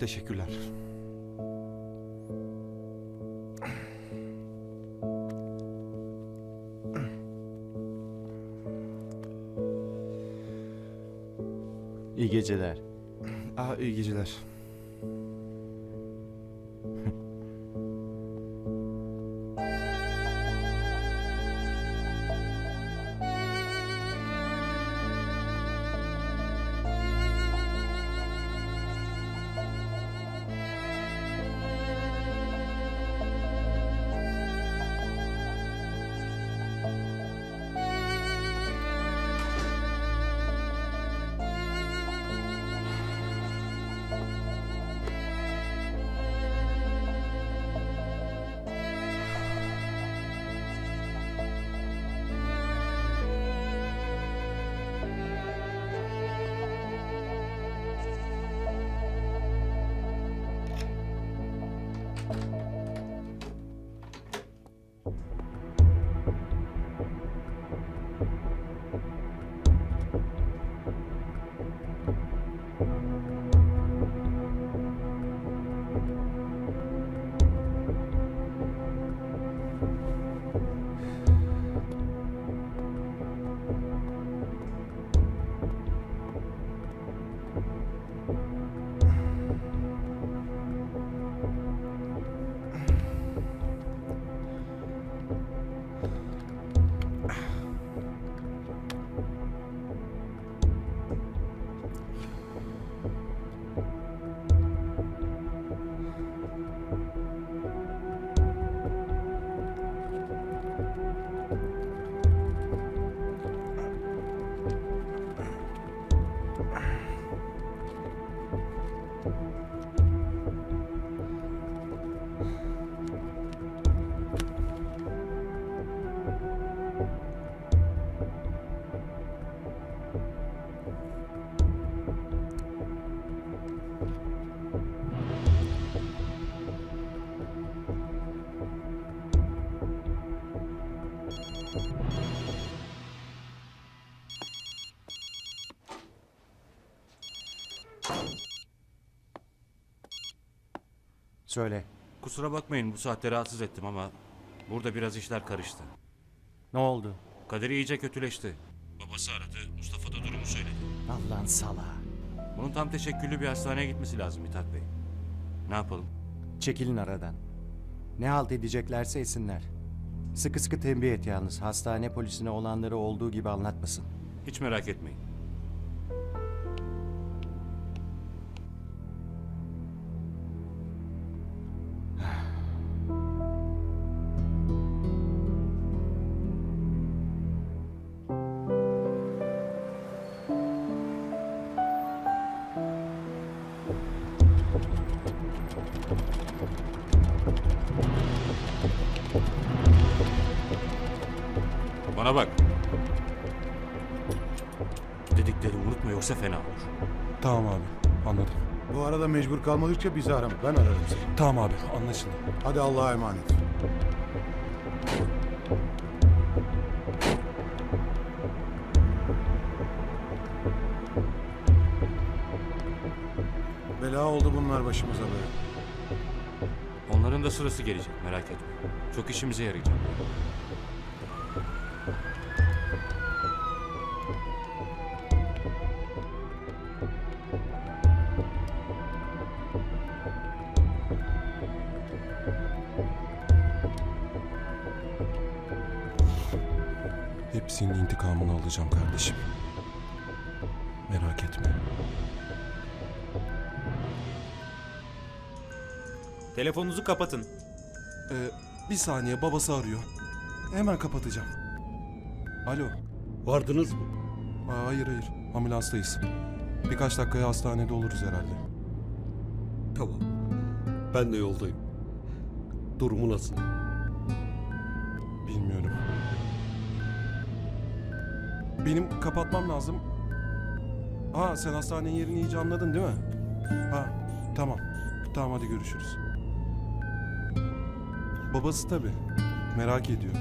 Teşekkürler. İyi geceler. Aa, iyi geceler. Söyle. Kusura bakmayın bu saatte rahatsız ettim ama burada biraz işler karıştı. Ne oldu? Kadir iyice kötüleşti. Babası aradı. Mustafa da durumu söyledi. Allah'ın sala. Bunun tam teşekküllü bir hastaneye gitmesi lazım Mithat Bey. Ne yapalım? Çekilin aradan. Ne halt edeceklerse etsinler. Sıkı sıkı tembih et yalnız. Hastane polisine olanları olduğu gibi anlatmasın. Hiç merak etmeyin. Bana bak. Dediklerimi unutma yoksa fena olur. Tamam abi anladım. Bu arada mecbur kalmadıkça bizi arama. Ben ararım seni. Tamam abi anlaşıldı. Hadi Allah'a emanet. Bela oldu bunlar başımıza böyle. Onların da sırası gelecek merak etme. Çok işimize yarayacak. Hepsinin intikamını alacağım kardeşim. Merak etme. Telefonunuzu kapatın. Ee, bir saniye babası arıyor. Hemen kapatacağım. Alo. Vardınız mı? Aa, hayır hayır ambulanstayız. Birkaç dakikaya hastanede oluruz herhalde. Tamam. Ben de yoldayım. Durumu nasıl? Bilmiyorum. Benim kapatmam lazım. Ha sen hastanenin yerini iyice anladın değil mi? Ha tamam. Tamam hadi görüşürüz. Babası tabii. Merak ediyor.